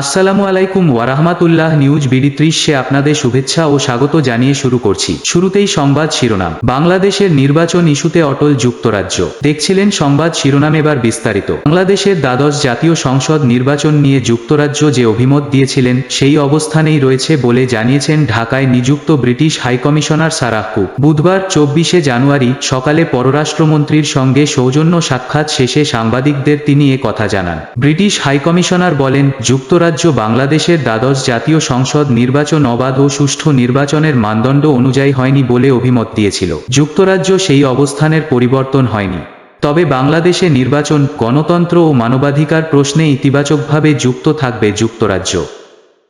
আসসালামু আলাইকুম ওয়ারাহমাতুল্লাহ news BD ত্রিশে আপনাদের শুভেচ্ছা ও স্বাগত জানিয়ে শুরু করছি। শুরুতেই সংবাদ শিরোনাম। বাংলাদেশের নির্বাচন ইস্যুতে অটল যুক্তরাজ্য। দেখছিলেন সংবাদ শিরোনাম এবার বিস্তারিত। বাংলাদেশের দ্বাদশ জাতীয় সংসদ নির্বাচন নিয়ে যুক্তরাজ্য যে অভিমত দিয়েছিলেন, সেই অবস্থানেই রয়েছে বলে জানিয়েছেন ঢাকায় নিযুক্ত ব্রিটিশ হাইকমিশনার সারাহকু বুধবার চব্বিশে জানুয়ারি সকালে পররাষ্ট্রমন্ত্রীর সঙ্গে সৌজন্য সাক্ষাৎ শেষে সাংবাদিকদের তিনি এ কথা জানান। ব্রিটিশ হাইকমিশনার বলেন, যুক্তরাজ্য বাংলাদেশের দ্বাদশ জাতীয় সংসদ নির্বাচন অবাধ ও সুষ্ঠু নির্বাচনের মানদণ্ড অনুযায়ী হয়নি বলে অভিমত দিয়েছিল যুক্তরাজ্য সেই অবস্থানের পরিবর্তন হয়নি তবে বাংলাদেশে নির্বাচন গণতন্ত্র ও মানবাধিকার প্রশ্নে ইতিবাচকভাবে যুক্ত থাকবে যুক্তরাজ্য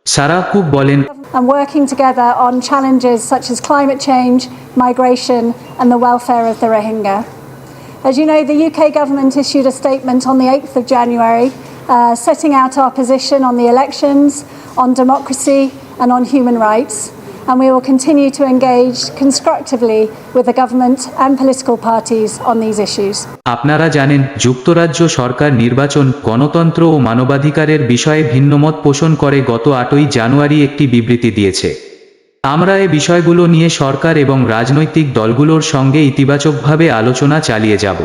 সারাহ কুক বলেন and working together on challenges such as climate change, migration, and the welfare of the Rohingya. As you know, the UK government issued a statement on the 8th of January uh, setting out our position on the elections, on democracy, and on human rights. And we will continue to engage constructively with the government and political parties on these issues. আপনারা জানেন যুক্তরাজ্য সরকার নির্বাচন গণতন্ত্র ও মানবাধিকারের বিষয়ে ভিন্নমত পোষণ করে গত আটই জানুয়ারি একটি বিবৃতি দিয়েছে আমরা এ বিষয়গুলো নিয়ে সরকার এবং রাজনৈতিক দলগুলোর সঙ্গে ইতিবাচকভাবে আলোচনা চালিয়ে যাব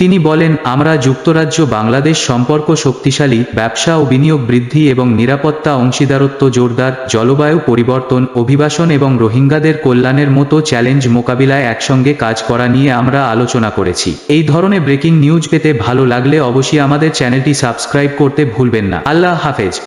তিনি বলেন, আমরা যুক্তরাজ্য বাংলাদেশ সম্পর্ক শক্তিশালী, ব্যবসা ও বিনিয়োগ বৃদ্ধি এবং নিরাপত্তা অংশীদারত্ব জোরদার, জলবায়ু পরিবর্তন, অভিবাসন এবং রোহিঙ্গাদের কল্যাণের মতো চ্যালেঞ্জ মোকাবিলায় একসঙ্গে কাজ করা নিয়ে আমরা আলোচনা করেছি। এই ধরনের ব্রেকিং নিউজ পেতে ভালো লাগলে অবশ্যই আমাদের চ্যানেলটি সাবস্ক্রাইব করতে ভুলবেন না। আল্লাহ হাফেজ।